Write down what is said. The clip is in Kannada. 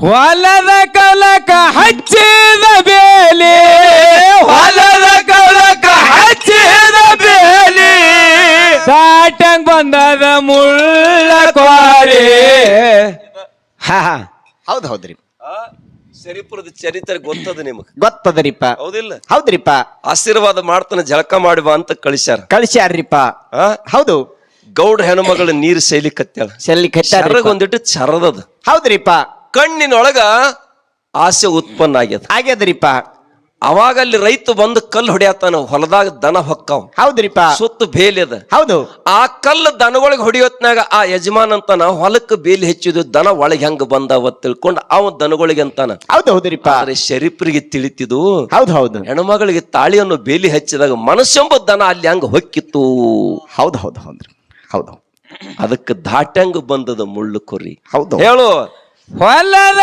ಹೊಲದ ಕಲಕ ಹಚ್ಚಿದ ಬೇಲಿ. ಹೊಲದ ಕಲಕ ಹಚ್ಚಿದ ಬೇಲಿ. ದಾಟಂಗ್ ಬಂದದ ಮುಳ್ಳ ಕ್ವಾರಿ. ಹಾ ಹಾ. ಹೌದ್ ಹೌದ್ರಿ ಸರಿಪುರದ ಚರಿತ್ರೆ ಗೊತ್ತದ ನಿಮಗ್? ಗೊತ್ತದರಿಪ್ಪ. ಹೌದಿಲ್ಲ. ಹೌದ್ರಿಪ್ಪ. ಆಶೀರ್ವಾದ ಮಾಡ್ತಾನೆ ಜಳಕ ಮಾಡುವ ಬಾ ಅಂತ ಕಳಿಸ್ಯಾರ. ಕಳಿಸ್ಯಾರ್ರಿಪ್ಪ. ಆ? ಹೌದು. ಗೌಡ ಹೆಣ್ಮಗಳ ನೀರು ಶೈಲಿ ಕತ್ಯಾಳ ಸೆಲ್ಲಿ ಕಟ್ಟಾರ ಚರಗ ಒಂದಿಟ್ಟು ಚರದದ. ಹೌದ್ರಿಪ್ಪ. ಕಣ್ಣಿನೊಳಗ ಆಸೆ ಉತ್ಪನ್ನ ಆಗ್ಯದ. ಆಗ್ಯದ್ರಿಪ್ಪ. ಅವಾಗ ಅಲ್ಲಿ ರೈತ ಬಂದು ಕಲ್ಲು ಹೊಡಿಯತ್ತಾನ ಹೊಲದಾಗ ದನ ಹೊಕ್ಕಾವ್. ಹೌದ್ರಿಪ್ಪ. ಸುತ್ತ ಬೇಲಿ ಅದ. ಹೌದು. ಆ ಕಲ್ಲು ದನಗಳಿಗೆ ಹೊಡಿಯೋತ್ನಾಗ ಆ ಯಜಮಾನ್ ಅಂತಾನ ಹೊಲಕ್ಕೆ ಬೇಲಿ ಹೆಚ್ಚಿದು ದನ ಒಳಗೆ ಹೆಂಗ್ ಬಂದಾವ ತಿಳ್ಕೊಂಡು ಅವ ದನಗಳಿಗೆ ಅಂತಾನ. ಹೌದು ಹೌದ್ರಿಪ್ಪ. ಆದ್ರೆ ಶರೀಫ್ರಿಗೆ ತಿಳಿತಿದು. ಹೌದು ಹೌದು. ಹೆಣ್ಮಗಳಿಗೆ ತಾಳಿಯನ್ನು ಬೇಲಿ ಹಚ್ಚಿದಾಗ ಮನಸ್ಸೆಂಬ ದನ ಅಲ್ಲಿ ಹಂಗ ಹೊಕ್ಕಿತ್ತು. ಹೌದು ಹೌದು ಹೌದ್ರಿ. ಹೌದು. ಅದಕ್ಕೆ ದಾಟ್ಯಂಗ್ ಬಂದದ ಮುಳ್ಳು ಕುರಿ ಹೌದು. ಹೇಳು. ಹೊಲದ